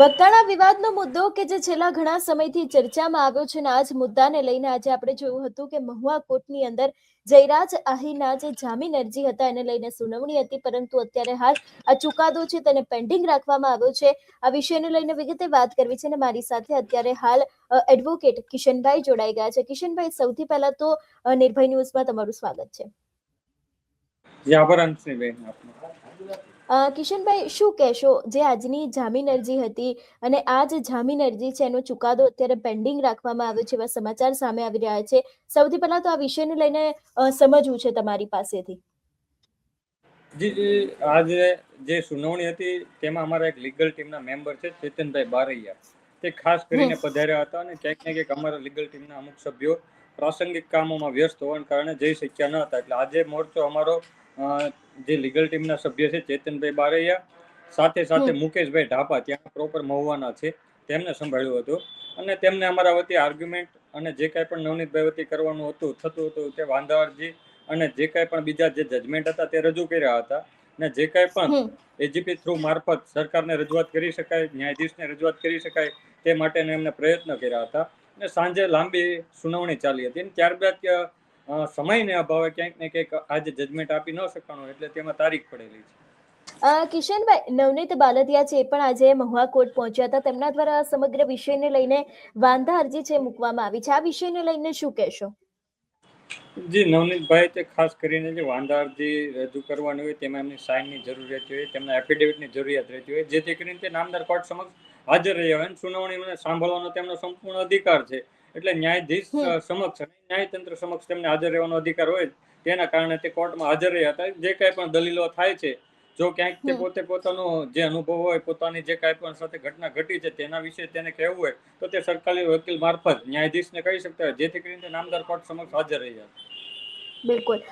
બગદાણા વિવાદનો મુદ્દો કે જે છેલ્લા ઘણા સમયથી ચર્ચામાં આવ્યો છે આ જ મુદ્દાને લઈને આજે આપણે જોયું હતું કે મહુવા કોર્ટની અંદર જયરાજ આહીરના જે જામીન અરજી હતા એને લઈને સુનાવણી હતી, પરંતુ અત્યારે હાલ આ ચુકાદો છે તેને પેન્ડિંગ રાખવામાં આવ્યો છે. આ વિષયને લઈને વિગતે વાત કરવી છે અને મારી સાથે અત્યારે હાલ એડવોકેટ કિશનભાઈ જોડાઈ ગયા છે. કિશનભાઈ, સૌથી પહેલા તો નિર્ભય ન્યૂઝમાં તમારું સ્વાગત છે. જી, આભાર અંશનીબેન આપનો. અ, કિશનભાઈ શું કહેશો? જે આજની જામીન અરજી હતી અને આ જે જામીન અરજી છે એનો ચુકાદો અત્યારે પેન્ડિંગ રાખવામાં આવ્યો છે એવા સમાચાર સામે આવી રહ્યા છે. સૌથી પહેલા તો આ વિષયને લઈને અ, સમજવું છે તમારી પાસેથી. જી જી, આજે જે સુનાવણી હતી તેમાં અમારા એક લીગલ ટીમના મેમ્બર છે ચેતનભાઈ બારૈયા. તે ખાસ કરીને પધાર્યા હતા અને ક્યાંક ને ક્યાંક અમારા લીગલ ટીમના અમુક સભ્યો પ્રાસંગિક કામોમાં વ્યસ્ત હોવાને કારણે જઈ શક્યા ન હતા. એટલે આજે મોરચો અમારો અ, જે લીગલ ટીમના સભ્ય છે ચેતનભાઈ બારૈયા સાથે સાથે મુકેશભાઈ ઢાપા ત્યાં પ્રોપર મહુવાના છે તેમને સંભાળ્યું હતું. અને તેમને અમારા વતી આર્ગ્યુમેન્ટ અને જે કાંઈ પણ નવનીતભાઈ વતી કરવાનું હતું થતું હતું તે વાંધાવરજી અને જે કાંઈ પણ બીજા જે જજમેન્ટ હતા તે રજૂ કર્યા હતા. અને જે કાંઈ પણ એજીપી થ્રુ મારફત સરકારને રજૂઆત કરી શકાય ન્યાયાધીશને રજૂઆત કરી શકાય તે માટેનો એમને પ્રયત્ન કર્યા હતા. અને સાંજે લાંબી સુનાવણી ચાલી હતી. અને ત્યારબાદ સમયને અભાવે ક્યાંક ને ક્યાંક આજે જજમેન્ટ આપી ન શકાણું એટલે તેમાં તારીખ પડેલી છે. કિશનભાઈ નવનીત બાલદિયા છે પણ આજે મહુવા કોર્ટ પહોંચ્યા હતા. તેમના દ્વારા સમગ્ર વિષયને લઈને વાંધા અરજી છે મૂકવામાં આવી છે. આ વિષયને લઈને શું કહેશો? જી નવનીતભાઈ તે ખાસ કરીને જે વાંધા અરજી રજૂ કરવાની હોય તેમાં એમની સાઇનની જરૂરિયાત હોય તેમના એફિડેવિટની જરૂરિયાત રહેતી હોય જેથી કરીને તે નામદાર કોર્ટ સમક્ષ હાજર રહ્યા હોય અને સુનાવણીને સાંભળવાનો તેમનો સંપૂર્ણ અધિકાર છે. એટલે ન્યાયાધીશ સમક્ષ ન્યાયતંત્ર સમક્ષ તેમને હાજર રહેવાનો અધિકાર હોય તેના કારણે તે કોર્ટમાં હાજર રહ્યા હતા. જે કાંઈ પણ દલીલો થાય છે જો ક્યાંક તે પોતે પોતાનો જે અનુભવ હોય પોતાની જે કાંઈ પણ સાથે ઘટના ઘટી છે તેના વિશે તેને કહેવું હોય તો તે સરકારી વકીલ મારફત ન્યાયાધીશને કહી શકતા હોય જેથી કરીને નામદાર કોર્ટ સમક્ષ હાજર રહી જાય બિલકુલ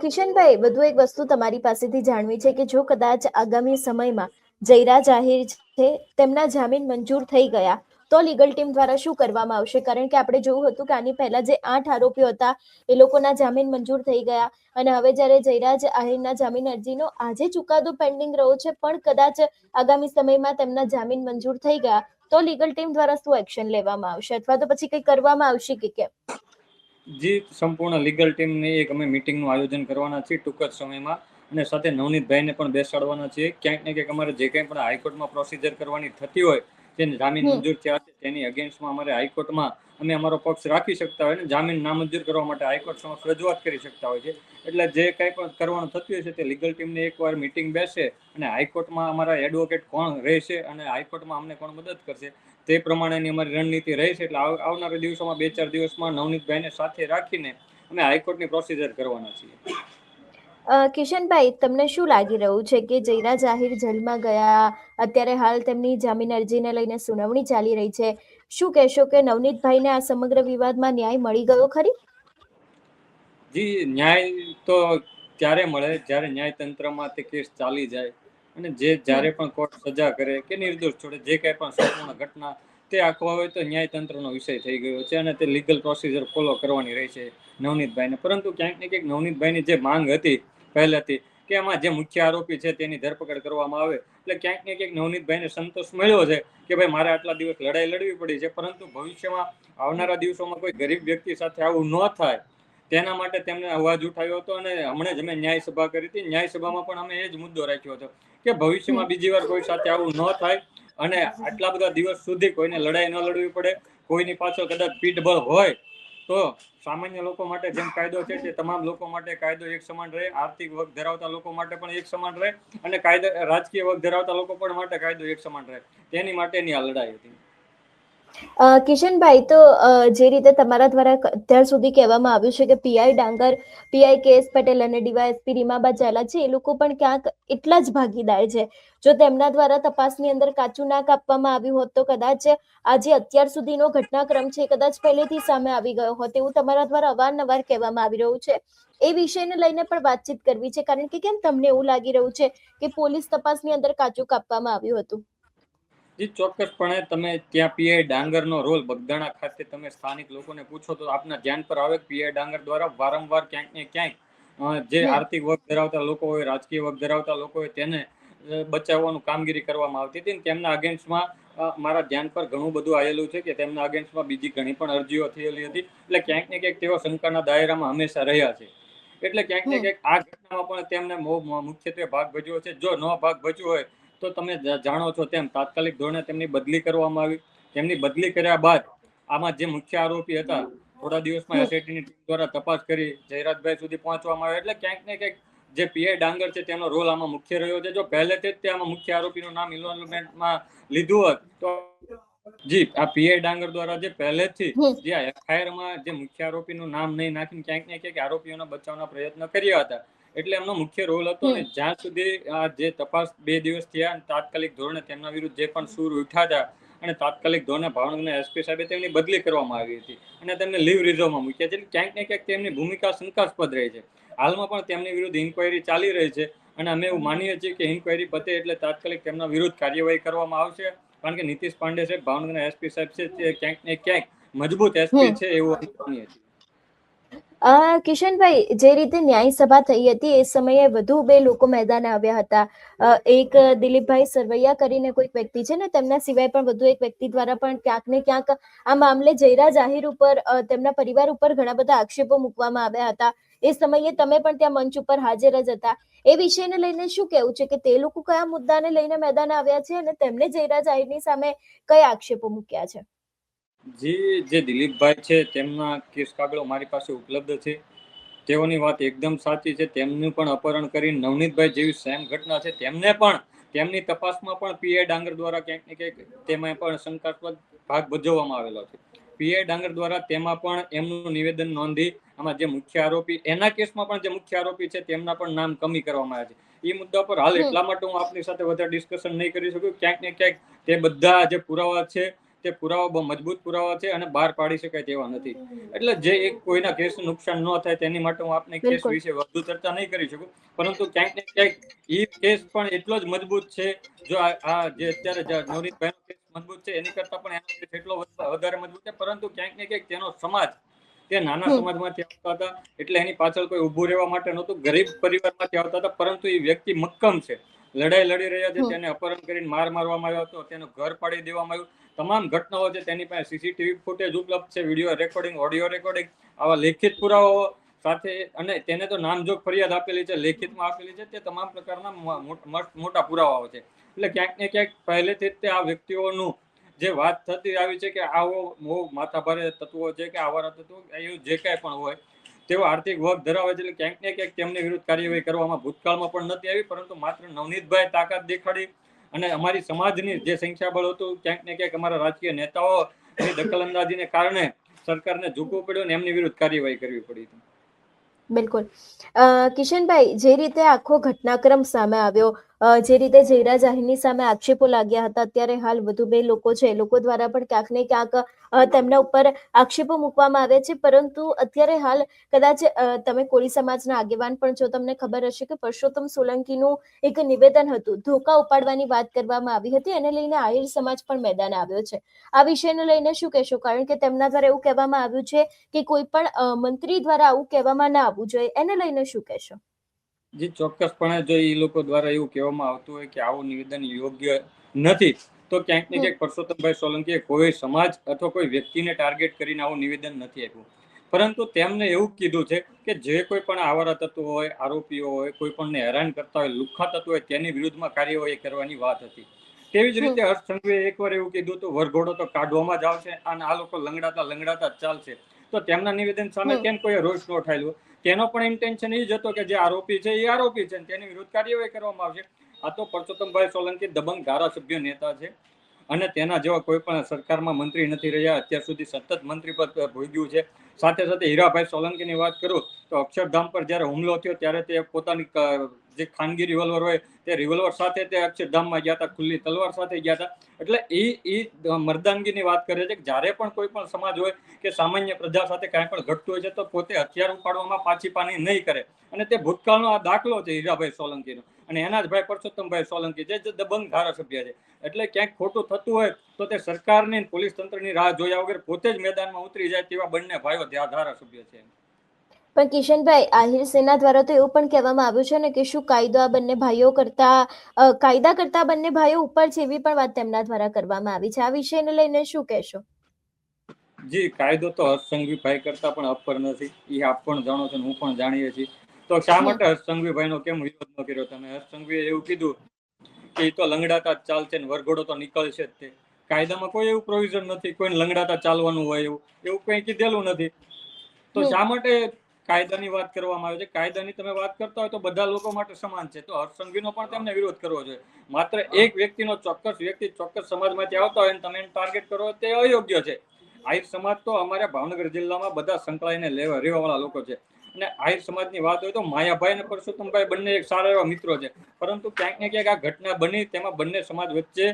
કિશનભાઈ વધુ એક વસ્તુ તમારી પાસેથી જાણવી છે કે જો કદાચ આગામી સમયમાં જયરા જાહેર છે તેમના જામીન મંજૂર થઈ ગયા તો લીગલ ટીમ દ્વારા શું કરવામાં આવશે? કારણ કે આપણે જોયું હતું કે આની પહેલા જે આઠ આરોપીઓ હતા, એ લોકોના જામીન મંજૂર થઈ ગયા અને હવે જ્યારે જયરાજ આહિરના જામીન અરજીનો આજે ચુકાદો પેન્ડિંગ રહ્યો છે, પણ કદાચ આગામી સમયમાં તેમના જામીન મંજૂર થઈ ગયા, તો લીગલ ટીમ દ્વારા શું એક્શન લેવામાં આવશે? અથવા તો પછી કંઈ કરવામાં આવશે કે કેમ? જી, સંપૂર્ણ લીગલ ટીમની એક અમે મિટિંગનું આયોજન કરવાના છીએ ટૂંક જ સમયમાં અને સાથે નવનીતભાઈને પણ બેસાડવાના છીએ. ક્યાંક ને ક્યાંક અમારે જે કંઈ પણ હાઈકોર્ટમાં પ્રોસિજર કરવાની થતી હોય જેને જામીન મંજૂર થયા છે તેની અગેન્સ્ટમાં અમારે હાઈકોર્ટમાં અમે અમારો પક્ષ રાખી શકતા હોય ને જામીન નામંજૂર કરવા માટે હાઈકોર્ટ સમક્ષ રજૂઆત કરી શકતા હોય છે. એટલે જે કંઈ પણ કરવાનું થતું હોય છે તે લીગલ ટીમને એકવાર મિટિંગ બેસે અને હાઈકોર્ટમાં અમારા એડવોકેટ કોણ રહેશે અને હાઈકોર્ટમાં અમને કોણ મદદ કરશે તે પ્રમાણેની અમારી રણનીતિ રહેશે. એટલે આવનારા દિવસોમાં બે ચાર દિવસમાં નવનીતભાઈને સાથે રાખીને અમે હાઈકોર્ટની પ્રોસિજર કરવાના છીએ. કિશનભાઈ તમને શું લાગી રહ્યું છે કે જયરા જાહેર જેલમાં ગયા અત્યારે હાલ તેમની જામીન અરજીને લઈને સુનાવણી ચાલી રહી છે? શું કહેશો કે નવનીતભાઈને આ સમગ્ર વિવાદમાં ન્યાય મળી ગયો ખરી? જી ન્યાય તો ત્યારે મળે? જ્યારે ન્યાયતંત્રમાં તે કેસ ચાલી જાય અને જે જ્યારે પણ કોર્ટ સજા કરે કે નિર્દોષ છોડે જે કંઈ પણ સંપૂર્ણ ઘટના તે આખો હોય તો ન્યાયતંત્રનો વિષય થઈ ગયો છે અને તે લીગલ પ્રોસિજર ફોલો કરવાની રહી છે નવનીતભાઈને. પરંતુ ક્યાંક ને ક્યાંક નવનીતભાઈની જે માંગ હતી પહેલેથી કે એમાં જે મુખ્ય આરોપી છે તેની ધરપકડ કરવામાં આવે. એટલે ક્યાંક ને ક્યાંક નવનીતભાઈને સંતોષ મળ્યો છે કે ભાઈ મારે આટલા દિવસ લડાઈ લડવી પડી છે, પરંતુ ભવિષ્યમાં આવનારા દિવસોમાં કોઈ ગરીબ વ્યક્તિ સાથે આવું ન થાય. તેના માટે તેમને અવાજ ઉઠાવ્યો હતો અને હમણાં જ અમે ન્યાય સભા કરી હતી. ન્યાય સભામાં પણ અમે એ જ મુદ્દો રાખ્યો હતો કે ભવિષ્યમાં બીજી વાર કોઈ સાથે આવું ન થાય અને આટલા બધા દિવસ સુધી કોઈને લડાઈ ન લડવી પડે. કોઈની પાછળ કદાચ પીઠબળ હોય તો સામાન્ય લોકો માટે જેમ કાયદો છે તે તમામ લોકો માટે કાયદો એક સમાન રહે, આર્થિક વર્ગ ધરાવતા લોકો માટે પણ એક સમાન રહે અને કાયદા, રાજકીય વર્ગ ધરાવતા લોકો પણ માટે કાયદો એક સમાન રહે. તેની માટેની આ લડાઈ હતી. કિશનભાઈ, તો જે રીતે તમારા દ્વારા અત્યાર સુધી કહેવામાં આવ્યું છે કે પીઆઈ ડાંગર પીઆઈ કે એસ પટેલ અને ડીવાયએસપી રીમાબા ઝાલા છે, એ લોકો પણ ક્યાંક એટલા જ ભાગીદાર છે. જો તેમના દ્વારા તપાસની અંદર કાચું નાક આપવામાં આવ્યું હોત તો કદાચ આજે અત્યાર સુધીનો ઘટનાક્રમ છે કદાચ પહેલેથી સામે આવી ગયો હોત એવું તમારા દ્વારા અવારનવાર કહેવામાં આવી રહ્યું છે. એ વિષયને લઈને પણ વાતચીત કરવી છે, કારણ કે કેમ તમને એવું લાગી રહ્યું છે કે પોલીસ તપાસની અંદર કાચું કાપવામાં આવ્યું હતું? જી ચોક્કસપણે તમે ત્યાં પીઆઈ ડાંગરનો રોલ બગદાણા ખાતે તમે સ્થાનિક લોકોને પૂછો તો આપના ધ્યાન પર આવે પીઆઈ ડાંગર દ્વારા વારંવાર ક્યાંક ને ક્યાંક જે આર્થિક વર્ગ ધરાવતા લોકો હોય રાજકીય વર્ગ ધરાવતા લોકો હોય તેને બચાવવાનું કામગીરી કરવામાં આવતી હતી તેમના અગેન્સ્ટમાં મારા ધ્યાન પર ઘણું બધું આવેલું છે કે તેમના અગેન્સ્ટમાં બીજી ઘણી પણ અરજીઓ થયેલી હતી. એટલે ક્યાંક ને ક્યાંક તેઓ શંકાના દાયરામાં હંમેશા રહ્યા છે. એટલે ક્યાંક ને ક્યાંક આ ઘટનામાં પણ તેમને મુખ્યત્વે ભાગ ભજવ્યો છે. જો ન ભાગ ભજવ્યો હોય તો તમે જાણો છો તેમ તાત્કાલિક ધોરણે તેમની બદલી કરવામાં આવી. તેમની બદલી કર્યા બાદ આમાં જે મુખ્ય આરોપી હતા થોડા દિવસમાં એસઆઈટીની ટીમ દ્વારા તપાસ કરી જયરાજભાઈ સુધી પહોંચવામાં આવ્યો. એટલે ક્યાંક ને ક્યાંક જે પીઆઈ ડાંગર છે તેનો રોલ આમાં મુખ્ય રહ્યો છે. જો પહેલેથી જ તે આમાં મુખ્ય આરોપીનું નામ ઇન્વોલ્વમેન્ટમાં લીધું હોત તો જી આ પીઆઈ ડાંગર દ્વારા જે પહેલેથી જે એફઆઈઆરમાં જે મુખ્ય આરોપીનું નામ નહીં નાખીને ક્યાંક ને ક્યાંક આરોપીઓના બચાવના પ્રયત્ન કર્યા હતા. એટલે એમનો મુખ્ય રોલ હતો અને જ્યાં સુધી આ જે તપાસ બે દિવસ થયા અને તાત્કાલિક ધોરણે તેમના વિરુદ્ધ જે પણ સૂર ઉઠ્યા હતા અને તાત્કાલિક ધોરણે ભાવનગરના એસપી સાહેબે તેમની બદલી કરવામાં આવી હતી અને તેમને લીવ રિઝર્વમાં મૂક્યા છે. ક્યાંક ને ક્યાંક તેમની ભૂમિકા શંકાસ્પદ રહી છે. હાલમાં પણ તેમની વિરુદ્ધ ઇન્કવાયરી ચાલી રહી છે અને અમે એવું માનીએ છીએ કે ઇન્કવાયરી પતે એટલે તાત્કાલિક તેમના વિરુદ્ધ કાર્યવાહી કરવામાં આવશે. કારણ કે નીતિશ પાંડે સાહેબ ભાવનગરના એસપી સાહેબ છે તે ક્યાંક ને ક્યાંક મજબૂત એસપી છે એવું અમે માનીએ છીએ. કિશનભાઈ, જે રીતે ન્યાય સભા થઈ હતી, એ સમયે વધુ બે લોકો મેદાને આવ્યા હતા. એક દિલીપભાઈ સરવૈયા કરીને કોઈક વ્યક્તિ છે ને, તેમના સિવાય પણ વધુ એક વ્યક્તિ દ્વારા પણ ક્યાંક ને ક્યાંક આ મામલે જયરા જાહેર ઉપર તેમના પરિવાર ઉપર ઘણા બધા આક્ષેપો મૂકવામાં આવ્યા હતા. એ સમયે તમે પણ ત્યાં મંચ ઉપર હાજર જ હતા. એ વિષયને લઈને શું કહેવું છે કે તે લોકો કયા મુદ્દાને લઈને મેદાને આવ્યા છે અને તેમને જયરા જાહેરની સામે કયા આક્ષેપો મૂક્યા છે? જી જે દિલીપભાઈ છે તેમના કેસ કાગળો મારી પાસે ઉપલબ્ધ છે. તેઓની વાત એકદમ સાચી છે. તેમનું પણ અપહરણ કરી નવનીતભાઈ જેવી સેમ ઘટના છે. તેમને પણ તેમની તપાસમાં પણ પીએ ડાંગર દ્વારા ક્યાંક ને ક્યાંક તેમાં પણ શંકાસ્પદ ભાગ ભજવવામાં આવેલો છે. પીએ ડાંગર દ્વારા તેમાં પણ એમનું નિવેદન નોંધી આમાં જે મુખ્ય આરોપી એના કેસમાં પણ જે મુખ્ય આરોપી છે તેમના પણ નામ કમી કરવામાં આવ્યા છે. એ મુદ્દા પર હાલ એટલા માટે હું આપની સાથે વધારે ડિસ્કશન નહીં કરી શકું. ક્યાંક ને ક્યાંક તે બધા જે પુરાવા છે તે પુરાવા મજબૂત પુરાવા છે અને બહાર પાડી શકાય તેવા નથી. એટલે જે એક કોઈના કેસ નુકસાન ન થાય તેની માટે હું આપને કેસ વિશે વધુ ચર્ચા નહીં કરી શકું. પરંતુ ક્યાંક ને ક્યાંક એ કેસ પણ એટલો જ મજબૂત છે જો આ જે અત્યારે નવનીતભાઈનો કેસ મજબૂત છે એની કરતા પણ એનો કેસ એટલો વધારે મજબૂત છે પરંતુ ક્યાંક ને ક્યાંક તેનો સમાજ તે નાના. સમાજમાંથી આવતા હતા એટલે એની પાછળ કોઈ ઊભું રહેવા માટે નહોતું ગરીબ પરિવારમાંથી આવતા હતા પરંતુ એ વ્યક્તિ મક્કમ છે. લડાઈ લડી રહ્યા છે તેને અપહરણ કરીને માર મારવામાં આવ્યો હતો તેનું ઘર પાડી દેવામાં આવ્યું. તમામ ઘટનાઓ છે તેની પાસે સીસીટીવી ફૂટેજ ઉપલબ્ધ છે વીડિયો રેકોર્ડિંગ ઓડિયો રેકોર્ડિંગ આવા લેખિત પુરાવાઓ સાથે અને તેને તો નામજોગ ફરિયાદ આપેલી છે લેખિતમાં આપેલી છે તે તમામ પ્રકારના મોટા પુરાવાઓ છે. એટલે ક્યાંક ને ક્યાંક પહેલેથી જ તે આ વ્યક્તિઓનું જે વાત થતી આવી છે કે આવો બહુ માથાભારે તત્વો છે કે આવારા તત્વો એવું જે કાંઈ પણ હોય તેઓ આર્થિક વર્ગ ધરાવે છે એટલે ક્યાંક ને ક્યાંક તેમની વિરુદ્ધ કાર્યવાહી કરવામાં ભૂતકાળમાં પણ નથી આવી, પરંતુ માત્ર નવનીતભાઈ તાકાત દેખાડી અને અમારી સમાજની જે સંખ્યાબળ હતું, ક્યાંક ને ક્યાંક અમારા રાજકીય નેતાઓ દખલઅંદાજીને કારણે સરકારને ઝૂકવું પડ્યું અને એમની વિરુદ્ધ કાર્યવાહી કરવી પડી હતી. બિલકુલ. કિશનભાઈ, જે રીતે આખો ઘટનાક્રમ સામે આવ્યો જે રીતે જયરા જાહીરની સામે આક્ષેપો લાગ્યા હતા, અત્યારે હાલ વધુ બે લોકો છે લોકો દ્વારા પણ ક્યાંક ને ક્યાંક તેમના ઉપર આક્ષેપો મૂકવામાં આવે છે, પરંતુ અત્યારે હાલ કદાચ તમે કોળી સમાજના આગેવાન પણ છો, તમને ખબર હશે કે પરસોત્તમ સોલંકીનું એક નિવેદન હતું, ધોકા ઉપાડવાની વાત કરવામાં આવી હતી, એને લઈને આહિર સમાજ પણ મેદાન આવ્યો છે. આ વિષયને લઈને શું કહેશો? કારણ કે તેમના દ્વારા એવું કહેવામાં આવ્યું છે કે કોઈ પણ મંત્રી દ્વારા આવું કહેવામાં ના આવવું જોઈએ, એને લઈને શું કહેશો? જે ચોક્કસપણે જો એ લોકો દ્વારા એવું કહેવામાં આવતું હોય કે આવું નિવેદન યોગ્ય નથી તો ક્યાંક ને ક્યાંક પરસોત્તમભાઈ સોલંકીએ કોઈ સમાજ અથવા કોઈ વ્યક્તિને ટાર્ગેટ કરીને આવું નિવેદન નથી આપ્યું. પરંતુ તેમને એવું કીધું છે કે જે કોઈ પણ આવારા તત્વો હોય આરોપીઓ હોય કોઈ પણને હેરાન કરતા હોય લુખા તત્વો હોય તેની વિરુદ્ધમાં કાર્યવાહી કરવાની વાત હતી. તેવી જ રીતે હર્ષ સંઘવીએ એકવાર એવું કીધું હતું વરઘોડો તો કાઢવામાં જ આવશે અને આ લોકો લંગડાતા લંગડાતા ચાલશે. તો તેમના નિવેદન સામે કેમ કોઈ રોષ ન ઉઠાયેલો? તેનો પણ ઇન્ટેન્શન એ જ હતો કે જે આરોપી છે એ આરોપી છે તેની વિરુદ્ધ કાર્યવાહી કરવામાં આવશે. આ તો પરસોત્તમભાઈ સોલંકી દબંગ ધારાસભ્ય નેતા છે. અને તેના જેવા કોઈ પણ સરકારમાં મંત્રી નથી રહ્યા. અત્યાર સુધી સતત મંત્રી પદ ભોગ્યું છે. સાથે સાથે હીરાભાઈ સોલંકીની વાત કરું તો અક્ષરધામ પર જ્યારે હુમલો થયો ત્યારે તે પોતાની જે ખાનગી રિવોલ્વર હોય તે રિવોલ્વર સાથે તે અક્ષરધામમાં ગયા હતા, ખુલ્લી તલવાર સાથે ગયા હતા. એટલે એ એ મર્દાનગીની વાત કરે છે કે જ્યારે પણ કોઈ પણ સમાજ હોય કે સામાન્ય પ્રજા સાથે કાંઈ પણ ઘટતું હોય છે તો પોતે હથિયાર ઉપાડવામાં પાછી પાની નહીં કરે. અને તે ભૂતકાળનો આ દાખલો છે હીરાભાઈ સોલંકીનો. અને એના જ ભાઈ પરસોત્તમભાઈ સોલંકી જે દબંગ ધારાસભ્ય છે. એટલે ક્યાંક ખોટું થતું હોય તો તે સરકારની પોલીસ તંત્રની રાહ જોયા વગર પોતે જ મેદાનમાં ઉતરી જાય તેવા બંને ભાઈઓ ત્યાં ધારાસભ્ય છે. પણ કિશનભાઈ આહિર સેના દ્વારા તો એવું પણ કહેવામાં આવ્યું છે ને કે શું કાયદો આ બંને ભાઈઓ કરતા કાયદા કરતા બંને ભાઈઓ ઉપર છે એવી પણ વાત તેમના દ્વારા કરવામાં આવી છે. આ વિષયને લઈને શું કહેશો? જી કાયદો તો હર્ષસંઘવી ભાઈ કરતા પણ અપર નથી. એ આપ પણ જાણો છો હું પણ જાણીએ છીએ. તો શા માટે હર્ષ નો કેમ વિરોધ ન કર્યો? તમે હર્ષસંઘવીએ એવું કીધું કે એ તો લંગડાતા ચાલશે ને વરઘોડો તો નીકળશે જ તે. કાયદામાં કોઈ એવું પ્રોવિઝન નથી કોઈને લંગડાતા ચાલવાનું હોય એવું. એવું કંઈ કીધેલું નથી. તો શા માટે કાયદાની વાત કરવામાં આવે છે? કાયદાની તમે વાત કરતા હોય તો બધા લોકો માટે સમાન છે. તો હર્ષ નો પણ તેમને વિરોધ કરવો જોઈએ. માત્ર એક વ્યક્તિનો ચોક્કસ વ્યક્તિ ચોક્કસ સમાજમાંથી આવતા હોય અને તમે એને ટાર્ગેટ કરો તે અયોગ્ય છે. આહિર સમાજ તો અમારા ભાવનગર જિલ્લામાં બધા સંકળાઈને લેવા રહેવાવાળા લોકો છે. અને આહિર સમાજની વાત હોય તો માયાભાઈ અને પરસોત્તમભાઈ બંને એક સારા એવા મિત્રો છે. પરંતુ ક્યાંક ને ક્યાંક આ ઘટના બની તેમાં બંને સમાજ વચ્ચે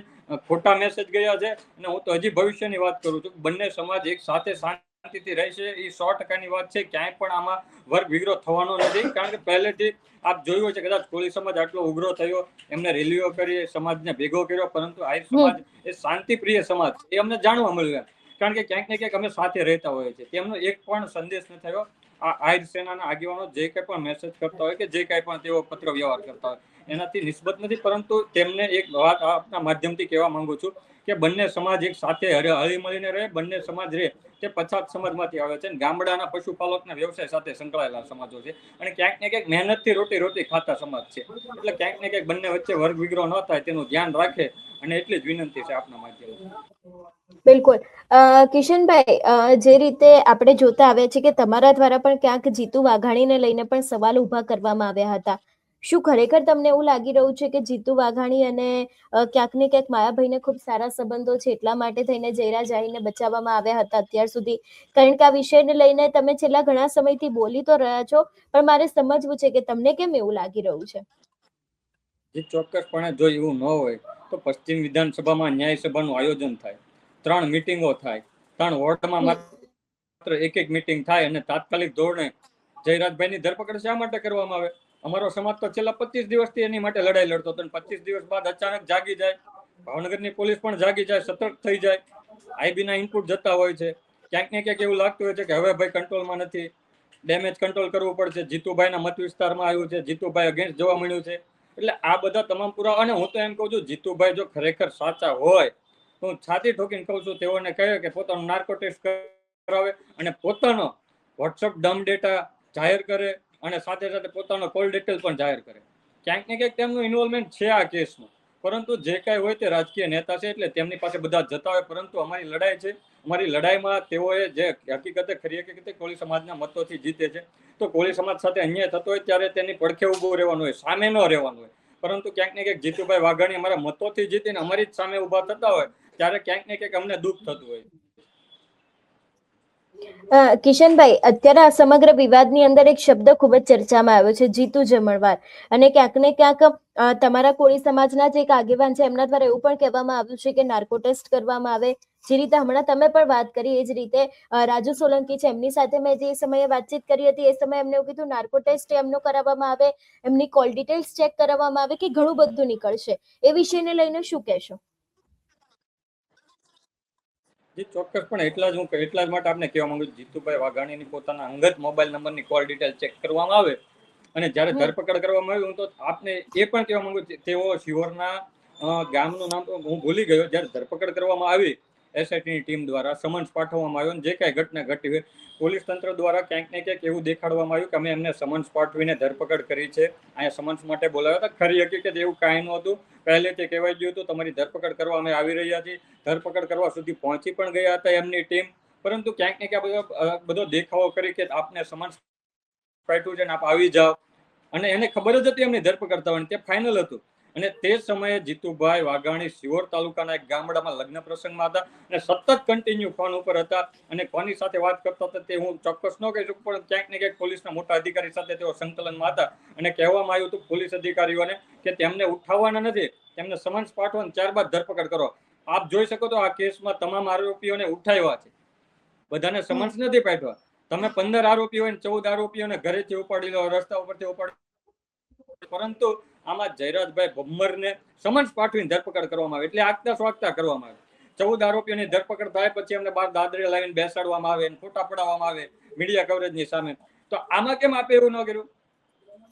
ખોટા મેસેજ ગયા છે અને હું તો હજી ભવિષ્યની વાત કરું છું બંને સમાજ એક સાથે શાંતિથી રહેશે એ સો ટકાની વાત છે. ક્યાંય પણ આમાં વર્ગ વિગ્રહ થવાનો નથી કારણ કે પહેલેથી આપ જોયું છે કદાચ કોળી સમાજ આટલો ઉગ્રો થયો એમને રેલીઓ કરી સમાજને ભેગો કર્યો પરંતુ આહિર સમાજ એ શાંતિપ્રિય સમાજ એ અમને જાણવા મળ્યું કારણ કે ક્યાંક ને ક્યાંક અમે સાથે રહેતા હોઈએ છીએ. તેમનો એક પણ સંદેશ ન થયો. આહિર સેનાના આગેવાનો જે કંઈ પણ મેસેજ કરતા હોય કે જે કંઈ પણ તેઓ પત્ર વ્યવહાર કરતા હોય, એનાથી નિસ્બત નથી. પરંતુ તેમને એક વાત આપના માધ્યમથી કહેવા માંગુ છું કે બંને સમાજ એક સાથે હળી મળીને રહે, બંને સમાજ રહે તે પછાત સમાજમાંથી આવે છે. ગામડાના પશુપાલકના વ્યવસાય સાથે સંકળાયેલા સમાજો છે. અને ક્યાંક ને ક્યાંક મહેનતથી રોટી રોટી ખાતા સમાજ છે. એટલે ક્યાંક ને ક્યાંક બંને વચ્ચે વર્ગ વિગ્રહ ન થાય તેનું ધ્યાન રાખે. અને એટલી જ વિનંતી છે આપના માધ્યમથી. બિલકુલ. કિશનભાઈ જે રીતે આપણે જોતા આવ્યા છે કે તમારા દ્વારા પણ ક્યાંક જીતુ વાઘાણીને લઈને પણ સવાલ ઊભા કરવામાં આવ્યા હતા. શું ખરેખર તમને એવું લાગી રહ્યું છે કે જીતુ વાઘાણી અને ક્યાંક ને ક્યાંક માયાભાઈને ખૂબ સારા સંબંધો છે એટલા માટે થઈને જયરા જાહીને બચાવવામાં આવ્યા હતા અત્યાર સુધી? કારણ કે આ વિષયને લઈને તમે છેલ્લા ઘણા સમયથી બોલી તો રહ્યા છો, પણ મારે સમજવું છે કે તમને કેમ એવું લાગી રહ્યું છે? ચોક્કસપણે જો એવું ન હોય, તો પશ્ચિમ વિધાનસભામાં ન્યાય સભાનું આયોજન થાય. ત્રણ મિટિંગો થાય. ત્રણ વોર્ડમાં માત્ર એક એક મિટિંગ થાય અને તાત્કાલિક ધોરણે જયરાજભાઈની ધરપકડ શા માટે કરવામાં આવે? અમારો સમાજ તો છેલ્લા પચીસ દિવસથી એની માટે લડાઈ લડતો હતો પચીસ દિવસ બાદ અચાનક જાગી જાય. ભાવનગરની પોલીસ પણ જાગી જાય, સતર્ક થઈ જાય. આઈબીના ઇનપુટ જતા હોય છે. ક્યાંક ને ક્યાંક એવું લાગતું હોય છે કે હવે ભાઈ કંટ્રોલમાં નથી. ડેમેજ કંટ્રોલ કરવું પડશે. જીતુભાઈના મત વિસ્તારમાં આવ્યું છે. જીતુભાઈ અગેન્સ્ટ જોવા મળ્યું છે. એટલે આ બધા તમામ પુરાવા અને હું તો એમ કહું છું, જીતુભાઈ જો ખરેખર સાચા હોય હું છાતી ઠોકીને કહું છું, તેઓને કહે કે પોતાનું નાર્કો ટેસ્ટ કરાવે અને પોતાનો વોટ્સઅપ ડમ ડેટા જાહેર કરે અને સાથે સાથે પોતાનો કોલ ડિટેલ પણ જાહેર કરે. ક્યાંક ને ક્યાંક તેમનું ઇન્વોલ્વમેન્ટ છે આ કેસમાં. પરંતુ જે કાંઈ હોય તે રાજકીય નેતા છે એટલે તેમની પાસે બધા જતા હોય, પરંતુ અમારી લડાઈ છે. અમારી લડાઈમાં તેઓએ જે હકીકતે ખરી હકીકતે કોળી સમાજના મતોથી જીતે છે. તો કોળી સમાજ સાથે અન્યાય થતો હોય ત્યારે તેની પડખે ઊભું રહેવાનું હોય, સામે ન રહેવાનું હોય. પરંતુ ક્યાંક ને ક્યાંક જીતુભાઈ વાઘાણી અમારા મતોથી જીતીને અમારી જ સામે ઊભા થતા હોય ત્યારે ક્યાંક ને ક્યાંક અમને દુઃખ થતું હોય. કિશનભાઈ, અત્યારે આ સમગ્ર વિવાદની અંદર એક શબ્દ ખૂબ જ ચર્ચામાં આવ્યો છે, જીતુ જમણવાર. અને ક્યાંક ને ક્યાંક તમારા કોળી સમાજના જે એક આગેવાન છે, એમના દ્વારા એવું પણ કહેવામાં આવ્યું છે કે નાર્કો ટેસ્ટ કરવામાં આવે. જે રીતે હમણાં તમે પણ વાત કરી, એ જ રીતે રાજુ સોલંકી છે, એમની સાથે મેં જે સમયે વાતચીત કરી હતી, એ સમયે એમને એવું કીધું નાર્કો ટેસ્ટ એમનો કરાવવામાં આવે, એમની કોલ ડિટેલ્સ ચેક કરાવવામાં આવે કે ઘણું બધું નીકળશે. એ વિષયને લઈને શું કહેશો? જી ચોક્કસપણે એટલા જ હું એટલા જ માટે આપને કહેવા માંગુ છું. જીતુભાઈ વાઘાણીની પોતાના અંગત મોબાઈલ નંબરની કોલ ડિટેલ ચેક કરવામાં આવે અને જ્યારે ધરપકડ કરવામાં આવી હું તો આપને એ પણ કહેવા માંગુ છું. તેઓ શિહોરના ગામનું નામ હું ભૂલી ગયો. જ્યારે ધરપકડ કરવામાં આવી એસઆઈટીની ટીમ દ્વારા સમન્સ પાઠવવામાં આવ્યો જે કાંઈ ઘટના ઘટી હોય, પોલીસ તંત્ર દ્વારા ક્યાંક ને ક્યાંક એવું દેખાડવામાં આવ્યું કે અમે એમને સમન્સ પાઠવીને ધરપકડ કરી છે. અહીંયા સમન્સ માટે બોલાવ્યા હતા. ખરી હકીકત એવું કાંઈ નહોતું પહેલેથી કહેવાય ગયું હતું, તમારી ધરપકડ કરવા અમે આવી રહ્યા છીએ. ધરપકડ કરવા સુધી પહોંચી પણ ગયા હતા એમની ટીમ. પરંતુ ક્યાંક ને ક્યાંક બધો દેખાવો કરી કે આપને સમન્સ પાઠવ્યું છે આપ આવી જાઓ. અને એને ખબર જ હતી એમની ધરપકડ થવાની. તે ફાઇનલ હતું. અને તે સમયે જીતુભાઈ વાઘાણી શિહોર તાલુકાના એક ગામડામાં લગ્ન પ્રસંગમાં હતા અને સતત કન્ટિન્યુ ફોન ઉપર હતા અને કોની સાથે વાત કરતા હતા તે હું ચોક્કસ ન કહી શકું પણ ક્યાંક ને ક્યાંક પોલીસના મોટા અધિકારી સાથે તેઓ સંકલનમાં હતા અને કહેવામાં આવ્યું હતું પોલીસ અધિકારીઓને કે તેમને ઉઠાવવાના નથી તેમને સમન્સ પાઠવો ત્યારબાદ ધરપકડ કરો. આપ જોઈ શકો તો આ કેસમાં તમામ આરોપીઓને ઉઠાવ્યા છે. બધાને સમન્સ નથી પાઠવા તમે પંદર આરોપીઓ ચૌદ આરોપીઓને ઘરેથી ઉપાડી લો રસ્તા ઉપરથી ઉપાડી પરંતુ આમાં જયરાજભાઈ ભમ્મરને સમન્સ પાઠવીને ધરપકડ કરવામાં આવે. એટલે આગતા સ્વાગતા કરવામાં આવે. ચૌદ આરોપીઓની ધરપકડ થાય પછી એમને બાર દાદરે લાવીને બેસાડવામાં આવે ફોટા પડાવવામાં આવે, મીડિયા કવરેજની સામે. તો આમાં કેમ આપે એવું ન કર્યું?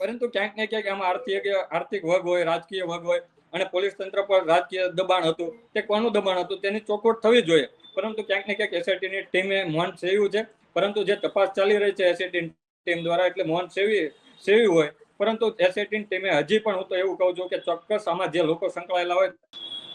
પરંતુ ક્યાંક ને ક્યાંક આમાં આર્થિક આર્થિક વગ હોય, રાજકીય વગ હોય અને પોલીસ તંત્ર પર રાજકીય દબાણ હતું. તે કોનું દબાણ હતું? તેની ચોખવટ થવી જોઈએ. પરંતુ ક્યાંક ને ક્યાંક એસઆઈટીની ટીમે મોહન સેવ્યું છે. પરંતુ જે તપાસ ચાલી રહી છે એસઆઈટી ટીમ દ્વારા, એટલે મોહન સેવી સેવ્યું હોય પરંતુ એસઆઈટી ટીમે હજી પણ હું તો એવું કહું છું કે ચોક્કસ આમાં જે લોકો સંકળાયેલા હોય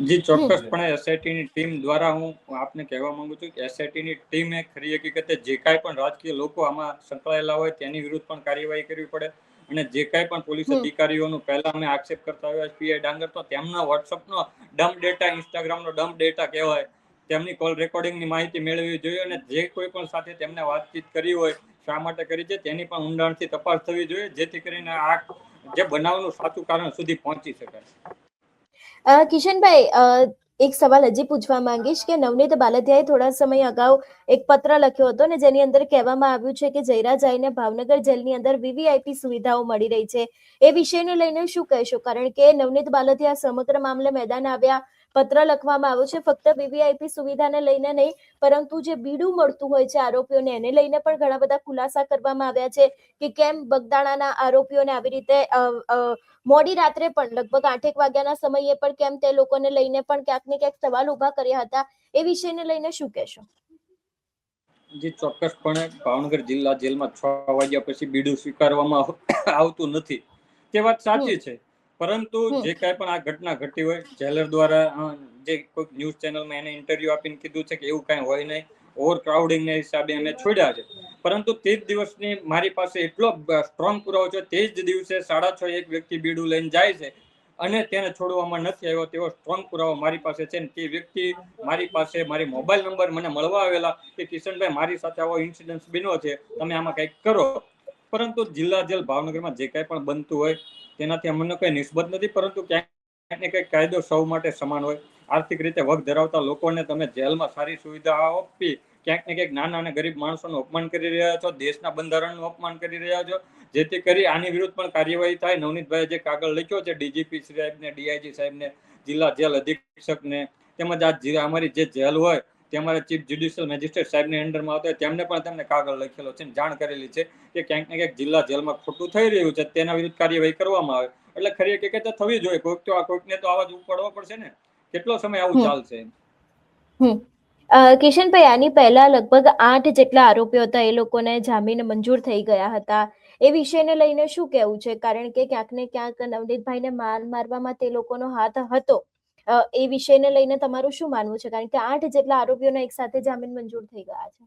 જે ચોક્કસપણે એસઆઈટીની ટીમ દ્વારા હું આપને કહેવા માંગુ છું કે એસઆઈટીની ટીમે ખરી હકીકતે જે કાંઈ પણ રાજકીય લોકો આમાં સંકળાયેલા હોય તેની વિરુદ્ધ પણ કાર્યવાહી કરવી પડે અને જે કાંઈ પણ પોલીસ. અધિકારીઓનું પહેલા અમે આક્ષેપ કરતા આવ્યા પીઆઈ ડાંગર તો તેમના વોટ્સઅપનો ડમ્પ ડેટા ઇન્સ્ટાગ્રામનો ડમ્પ ડેટા કહેવાય તેમની કોલ રેકોર્ડિંગની માહિતી મેળવવી જોઈએ અને જે કોઈ પણ સાથે તેમને વાતચીત કરી હોય શા માટે કરી છે તેની પણ ઊંડાણથી તપાસ થવી જોઈએ, જેથી કરીને આ જે બનાવનું સાચું કારણ સુધી પહોંચી શકાય કિશનભાઈ એક સવાલ હજી પૂછવા માંગીશ કે નવનીત બાલધિયાએ થોડા સમય અગાઉ એક પત્ર લખ્યો હતો ને જેની અંદર કહેવામાં આવ્યું છે કે જયરાજાઈને ભાવનગર જેલની અંદર વીવીઆઈપી સુવિધાઓ મળી રહી છે. એ વિષયને લઈને શું કહેશો? કારણ કે નવનીત બાલધિયા સમગ્ર મામલે મેદાન આવ્યા પત્ર લખવામાં આવ્યો છે. ફક્ત વીવીઆઈપી સુવિધાને લઈને નહીં પરંતુ જે બીડું મળતું હોય છે આરોપીઓને એને લઈને પણ ઘણા બધા ખુલાસા કરવામાં આવ્યા છે કે કેમ બગદાણાના આરોપીઓને આવી રીતે મોડી રાત્રે પણ લગભગ આઠેક વાગ્યાના સમયે પણ કેમ તે લોકોને લઈને પણ ક્યાંક ને ક્યાંક સવાલ ઊભા કર્યા હતા. એ વિષયને લઈને શું કહેશો? જે ચોક્કસપણે ભાવનગર જિલ્લા જેલમાં છ વાગ્યા પછી બીડું સ્વીકારવામાં આવતું નથી. તે વાત સાચી છે. પરંતુ જે કાંઈ પણ આ ઘટના ઘટી હોય જેલર દ્વારા જે કોઈક ન્યૂઝ ચેનલમાં એને ઇન્ટરવ્યુ આપીને કીધું છે કે એવું કાંઈ હોય નહીં ઓવર ક્રાઉડિંગના હિસાબે અમે છોડ્યા છે. પરંતુ તે જ દિવસની મારી પાસે એટલો સ્ટ્રોંગ પુરાવો છે તે જ દિવસે સાડા છ એક વ્યક્તિ બીડું લઈને જાય છે અને તેને છોડવામાં નથી આવ્યો તેવો સ્ટ્રોંગ પુરાવો મારી પાસે છે તે વ્યક્તિ મારી પાસે મારી મોબાઈલ નંબર મને મળવા આવેલા કે કિશનભાઈ મારી સાથે આવો ઇન્સિડન્સ બન્યો છે તમે આમાં કંઈક કરો. પરંતુ જિલ્લા જેલ ભાવનગરમાં જે કાંઈ પણ બનતું હોય તેનાથી અમને કોઈ નિસ્બત નથી, પરંતુ ક્યાંક ને કંઈક કાયદો સૌ માટે સમાન હોય. આર્થિક રીતે વગ ધરાવતા લોકોને તમે જેલમાં સારી સુવિધા આપી ક્યાંક ને ક્યાંક નાના અને ગરીબ માણસોનું અપમાન કરી રહ્યા છો, દેશના બંધારણનું અપમાન કરી રહ્યા છો, જેથી કરી આની વિરુદ્ધ પણ કાર્યવાહી થાય. નવનીતભાઈ જે કાગળ લખ્યો છે, ડીજીપી સાહેબને, ડીઆઈજી સાહેબને, જિલ્લા જેલ અધિક્ષકને, તેમજ આ અમારી જે જેલ હોય તે અમારા ચીફ જ્યુડિશિયલ મેજિસ્ટ્રેટ સાહેબની અંડરમાં આવતા તેમને પણ તેમને કાગળ લખેલો છે જાણ કરેલી છે કે ક્યાંક ને ક્યાંક જિલ્લા જેલમાં ખોટું થઈ રહ્યું છે તેના વિરુદ્ધ કાર્યવાહી કરવામાં આવે. એટલે ખરી હકીકત થવી જોઈએ કોઈક તો આ કોઈકને તો આવાજ ઉપાડવો પડશે ને. કેટલો સમય આવું ચાલશે? કિશનભાઈ આની પહેલા લગભગ આઠ જેટલા આરોપીઓ હતા એ લોકોને જામીન મંજૂર થઈ ગયા હતા. એ વિષયને લઈને શું કહેવું છે? કારણ કે ક્યાંક ને ક્યાંક નવનીતભાઈને માર મારવામાં તે લોકોનો હાથ હતો. એ વિષયને લઈને તમારું શું માનવું છે? કારણ કે આઠ જેટલા આરોપીઓને એક સાથે જામીન મંજૂર થઈ ગયા છે.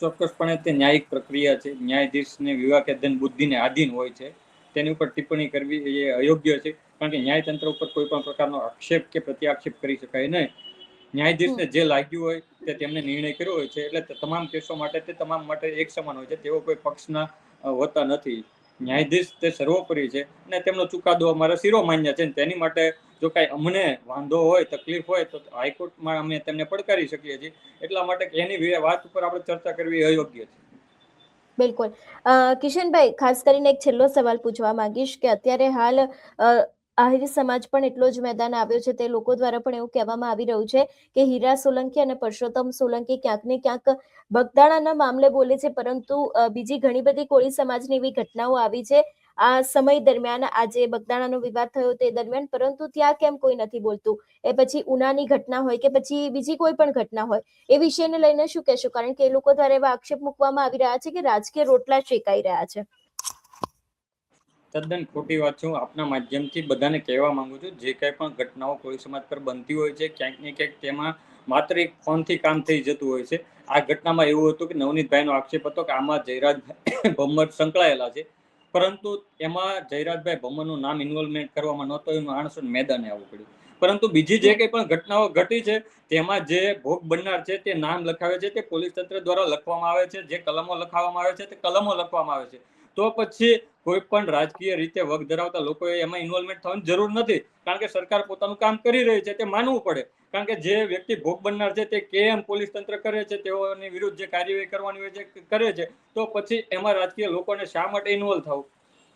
ચોક્કસપણે તે ન્યાયિક પ્રક્રિયા છે. ન્યાયાધીશને વિવાકેદન બુદ્ધિને આધીન હોય છે. તેની ઉપર ટિપ્પણી કરવી એ અયોગ્ય છે. કારણ કે ન્યાયતંત્ર ઉપર કોઈ પણ પ્રકારનો આક્ષેપ કે પ્રત્યાક્ષેપ કરી શકાય નહીં. ન્યાયાધીશને જે લાગ્યું હોય તે તેમને નિર્ણય કર્યો હોય છે. એટલે તમામ કેસો માટે તે તમામ માટે એક સમાન હોય છે. તેઓ કોઈ પક્ષના હોતા નથી. ન્યાયાધીશ તે સર્વોપરી છે અને તેમનો ચુકાદો અમારા શિરોમાન્ય છે તેની માટે જો કાંઈ અમને વાંધો હોય, તકલીફ હોય, તો હાઈકોર્ટમાં અમે તેમને પડકારી શકીએ છીએ. એટલા માટે એની વાત ઉપર આપણે ચર્ચા કરવી અયોગ્ય છે. બિલકુલ. કિશનભાઈ, ખાસ કરીને એક છેલ્લો સવાલ પૂછવા માંગીશ કે અત્યારે હાલ આહિર સમાજ પણ એટલો જ મેદાન આવ્યો છે, તે લોકો દ્વારા પણ એવું કહેવામાં આવી રહ્યું છે કે હીરા સોલંકી અને પરસોત્તમ સોલંકી ક્યાંક ને ક્યાંક બગદાણાના મામલે બોલે છે, પરંતુ બીજી ઘણી બધી કોળી સમાજની એવી ઘટનાઓ આવી છે. આ સમય દરમિયાન આજે બગદાણાનો વિવાદ થયો તે દરમિયાન, પરંતુ ત્યાં કેમ કોઈ નથી બોલતું? એ પછી ઉનાની ઘટના હોય કે પછી બીજી કોઈ પણ ઘટના હોય, એ વિષયને લઈને શું કહેશો? કારણ કે એ લોકો દ્વારા એવા આક્ષેપ મૂકવામાં આવી રહ્યા છે કે રાજકીય રોટલા શેકાઈ રહ્યા છે. તદ્દન ખોટી વાત છે. આપના માધ્યમથી બધાને કહેવા માંગુ છું, જે કંઈ પણ ઘટનાઓ કોઈ સમાજ પર બનતી હોય છે, ક્યાંક ને ક્યાંક તેમાં માત્ર એક ફોનથી કામ થઈ જતું હોય છે. આ ઘટનામાં એવું હતું કે નવનીતભાઈનો આક્ષેપ હતો કે આમાં જયરાજ ભમ્મર સંકળાયેલા છે. પરંતુ એમાં જયરાજભાઈ ભમ્મરનું નામ ઇન્વોલ્વમેન્ટ કરવામાં નહોતો એનું આણસોન મેદાને આવવું પડ્યું. પરંતુ બીજી જે કંઈ પણ ઘટનાઓ ઘટી છે, તેમાં જે ભોગ બનનાર છે, તે નામ લખાવે છે, તે પોલીસ તંત્ર દ્વારા લખવામાં આવે છે, જે કલમો લખાવવામાં આવે છે, તે કલમો લખવામાં આવે છે. તો પછી કોઈ પણ રાજકીય રીતે વગ ધરાવતા લોકોએ એમાં ઇન્વોલ્વમેન્ટ થવાની જરૂર નથી. કારણ કે સરકાર પોતાનું કામ કરી રહી છે તે માનવું પડે. કારણ કે જે વ્યક્તિ ભોગ બનનાર છે તે કેમ પોલીસ તંત્ર કરે છે, તેઓની વિરુદ્ધ જે કાર્યવાહી કરવાની હોય છે કરે છે, તો પછી એમાં રાજકીય લોકોને શા માટે ઇન્વોલ્વ થવું?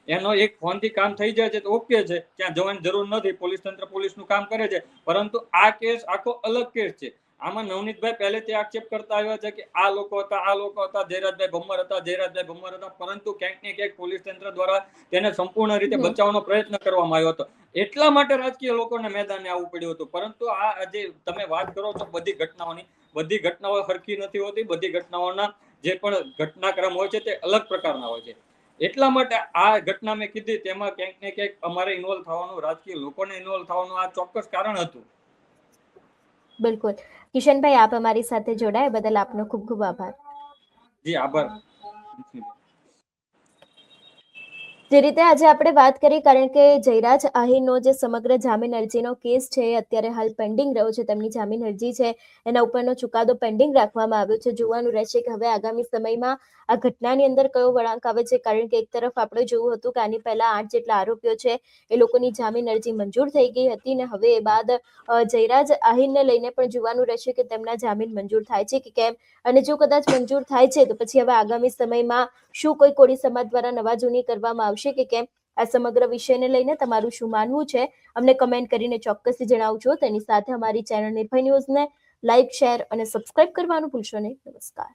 એનો એક ફોનથી કામ થઈ જાય છે તો ઓકે છે, ત્યાં જવાની જરૂર નથી. પોલીસ તંત્ર પોલીસનું કામ કરે છે. પરંતુ આ કેસ આખો અલગ કેસ છે. આમાં નવનીતભાઈ પહેલેથી આક્ષેપ કરતા આવ્યા છે કે આ લોકો હતા આ લોકો હતા જયરાજભાઈ ભમ્મર હતા જયરાજભાઈ ભમ્મર હતા પરંતુ ક્યાંક ને ક્યાંક પોલીસ તંત્ર દ્વારા તેને સંપૂર્ણ રીતે. બચાવવાનો પ્રયત્ન કરવામાં આવ્યો હતો. એટલા માટે રાજકીય લોકોને મેદાને આવવું પડ્યું હતું. પરંતુ આ આજે તમે વાત કરો છો બધી ઘટનાઓની બધી ઘટનાઓ સરખી નથી હોતી. બધી ઘટનાઓના જે પણ ઘટનાક્રમ હોય છે તે અલગ પ્રકારના હોય છે. એટલા માટે આ ઘટના મેં કીધી તેમાં ક્યાંક ને ક્યાંક અમારે ઇન્વોલ્વ થવાનું રાજકીય લોકોને ઇન્વોલ્વ થવાનું આ ચોક્કસ કારણ હતું. બિલકુલ. કિશનભાઈ આપ અમારી સાથે જોડાયા બદલ આપનો ખૂબ ખૂબ આભાર. જી આભાર. જે રીતે આજે આપણે વાત કરી, કારણ કે જયરાજ આહિરનો જે સમગ્ર જામીન અરજીનો કેસ છે અત્યારે હાલ પેન્ડિંગ રહ્યો છે, તેમની જામીન અરજી છે, એના ઉપરનો ચુકાદો પેન્ડિંગ રાખવામાં આવ્યો છે. જોવાનું રહેશે કે હવે આગામી સમયમાં આ ઘટનાની અંદર કયો વળાંક આવે છે, કારણ કે એક તરફ આપણે જોયું હતું કે આની પહેલા આઠ જેટલા આરોપીઓ છે, એ લોકોની જામીન અરજી મંજૂર થઈ ગઈ હતી ને હવે એ બાદ જયરાજ આહિરને લઈને પણ જોવાનું રહેશે કે તેમના જામીન મંજૂર થાય છે કે કેમ. અને જો કદાચ મંજૂર થાય છે, તો પછી હવે આગામી સમયમાં શું કોઈ કોળી સમાજ દ્વારા નવા જૂની કરવામાં આવશે કે કેમ? આ સમગ્ર વિષયને લઈને તમારું શું માનવું છે? અમને કમેન્ટ કરીને ચોક્કસથી જણાવજો. તેની સાથે અમારી ચેનલ નિર્ભય ન્યૂઝને લાઇક શેર અને સબસ્ક્રાઇબ કરવાનું ભૂલશો નહીં. નમસ્કાર.